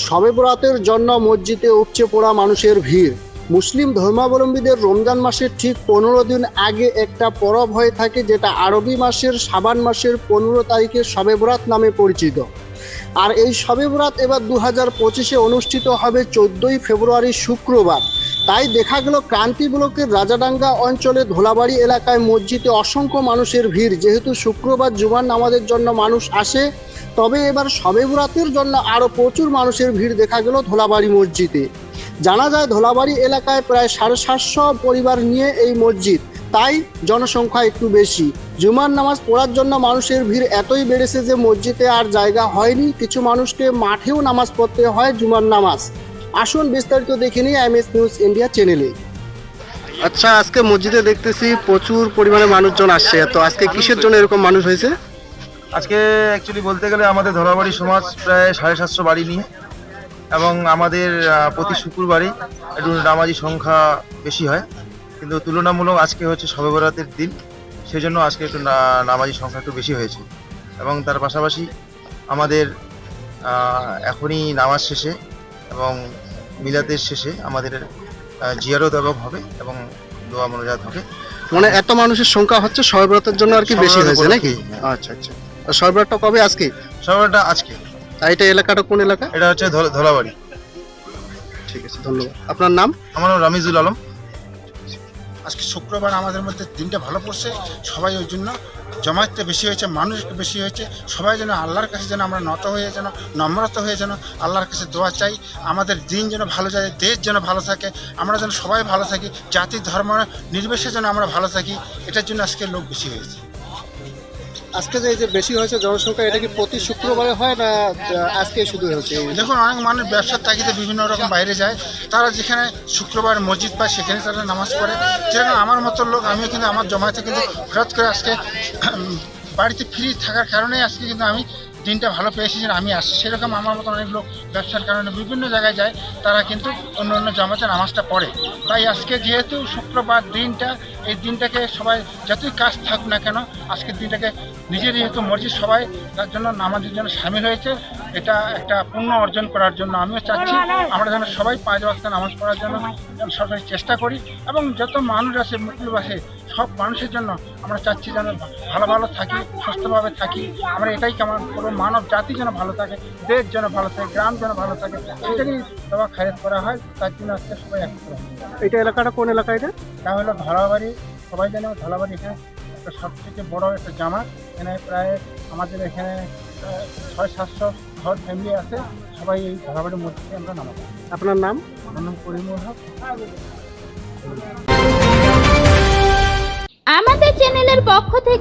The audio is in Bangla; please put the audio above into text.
শবে বরাতের জন্য মসজিদে উপচে পড়া মানুষের ভিড়। মুসলিম ধর্মাবলম্বীদের রমজান মাসের ঠিক পনেরো দিন আগে একটা পরব হয়ে থাকে যেটা আরবি মাসের সাবান মাসের পনেরো তারিখে শবে বরাত নামে পরিচিত। আর এই শবে বরাত এবার দু হাজার পঁচিশে অনুষ্ঠিত হবে চোদ্দোই ফেব্রুয়ারি শুক্রবার। তাই দেখা গেল ক্রান্তি ব্লকের রাজাডাঙ্গা অঞ্চলে ধোলাবাড়ি এলাকায় মসজিদে অসংখ্য মানুষের ভিড়। যেহেতু শুক্রবার জুমার নামাজের জন্য মানুষ আসে, তবে এবার শবে বরাতের জন্য আরও প্রচুর মানুষের ভিড় দেখা গেল ধোলাবাড়ি মসজিদে। জানা যায় ধোলাবাড়ি এলাকায় প্রায় সাড়ে সাতশো পরিবার নিয়ে এই মসজিদ, তাই জনসংখ্যা একটু বেশি। জুমার নামাজ পড়ার জন্য মানুষের ভিড় এতই বেড়েছে যে মসজিদে আর জায়গা হয়নি। কিছু মানুষকে মাঠেও নামাজ পড়তে হয় জুমার নামাজ। আসুন বিস্তারিত দেখে নিই এম এস নিউজ ইন্ডিয়া চ্যানেলে। আচ্ছা আজকে মসজিদে দেখতেছি প্রচুর পরিমাণে মানুষজন আসছে। তো আজকে কিসের জন্য এরকম মানুষ হয়েছে? আজকে অ্যাকচুয়ালি বলতে গেলে আমাদের ধরাবাড়ি সমাজ প্রায় সাড়ে সাতশো বাড়ি নিয়ে এবং আমাদের প্রতি শুক্রবারই একটু নামাজি সংখ্যা বেশি হয়। কিন্তু তুলনামূলক আজকে হচ্ছে শবে বরাতের দিন সেই জন্য আজকে একটু না- নামাজি সংখ্যা একটু বেশি হয়েছে। এবং তার পাশাপাশি আমাদের এখনই নামাজ শেষে এবং মিলাদের শেষে আমাদের জিয়ারত এবং হবে এবং দোয়া মনোজাত হবে। মানে এত মানুষের সংখ্যা হচ্ছে সহব্রতের জন্য আর কি বেশি হয়েছে নাকি? উপলক্ষে, আচ্ছা আচ্ছা। সহব্রতটা কবে? আজকে? সহব্রতটা আজকে। আর এটা এলাকাটা কোন এলাকা? এটা হচ্ছে ধলা- ধলাবাড়ি। ঠিক আছে ধন্যবাদ। আপনার নাম? আমার নাম রামিজুল আলম। আজকে শুক্রবার আমাদের মধ্যে দিনটা ভালো পড়ছে, সবাই ওই জন্য জমায়েতটা বেশি হয়েছে মানুষ বেশি হয়েছে, সবাই যেন আল্লাহর কাছে যেন আমরা নত হয়ে যেন, নম্রত হয়ে যেন আল্লাহর কাছে দোয়া চাই, আমাদের দিন যেন ভালো যায়, দেশ যেন ভালো থাকে, আমরা যেন সবাই ভালো থাকি, জাতি ধর্ম নির্বিশেষে যেন আমরা ভালো থাকি, এটার জন্য আজকে লোক বেশি হয়েছে। আজকে যে এই যে বেশি হয়েছে জনসংখ্যা, এটা কি প্রতি শুক্রবারে হয় না আজকে শুধু হয়েছে দেখুন, অনেক মানুষ ব্যবসার তাগিদে বিভিন্ন রকম বাইরে যায়। তারা যেখানে শুক্রবার মসজিদ পায়, সেখানে তারা নামাজ পড়ে। যেরকম আমার মতো লোক, আমিও কিন্তু আমার জমাতে কিন্তু হঠাৎ করে আজকে বাড়িতে ফ্রি থাকার কারণে আজকে কিন্তু আমি দিনটা ভালো পেয়েছি যে আমি আসছি। সেরকম আমার মতো অনেক লোক ব্যবসার কারণে বিভিন্ন জায়গায় যায়, তারা কিন্তু অন্য অন্য জামাতে নামাজটা পড়ে। তাই আজকে যেহেতু শুক্রবার দিনটা, এই দিনটাকে সবাই যতই কাজ থাকুক না কেন, আজকের দিনটাকে নিজের যেহেতু মসজিদ সবাই তার জন্য নামাজের জন্য সামিল হয়েছে। এটা একটা পুণ্য অর্জন করার জন্য আমিও চাচ্ছি, আমরা যেন সবাই পাঁচ ওয়াক্ত নামাজ পড়ার জন্য সবাই চেষ্টা করি এবং যত মানুষ আছে, মুসলিম আছে, সব মানুষের জন্য আমরা চাচ্ছি যেন ভালো ভালো থাকি, সুস্থভাবে থাকি। আমরা এটাই কেমন পুরো মানব জাতি যেন ভালো থাকে দেশ যেন ভালো থাকে গ্রাম যেন ভালো থাকে সেটাকেই দেওয়া খায়ত করা হয় তার জন্য আজকে সবাই একত্র এটা এলাকাটা কোন এলাকা এটা? তা হলো ধলাবাড়ি সবাই জানে ধলাবাড়ি এখানে একটা সব থেকে বড় একটা জামা এখানে প্রায় আমাদের এখানে ছয় সাতশো ঘর ফ্যামিলি আছে সবাই এই ধলাবাড়ির মধ্যে আমরা নামাবো। আপনার নাম? আমার নাম করিমুল হক আমাদের চ্যানেলের পক্ষ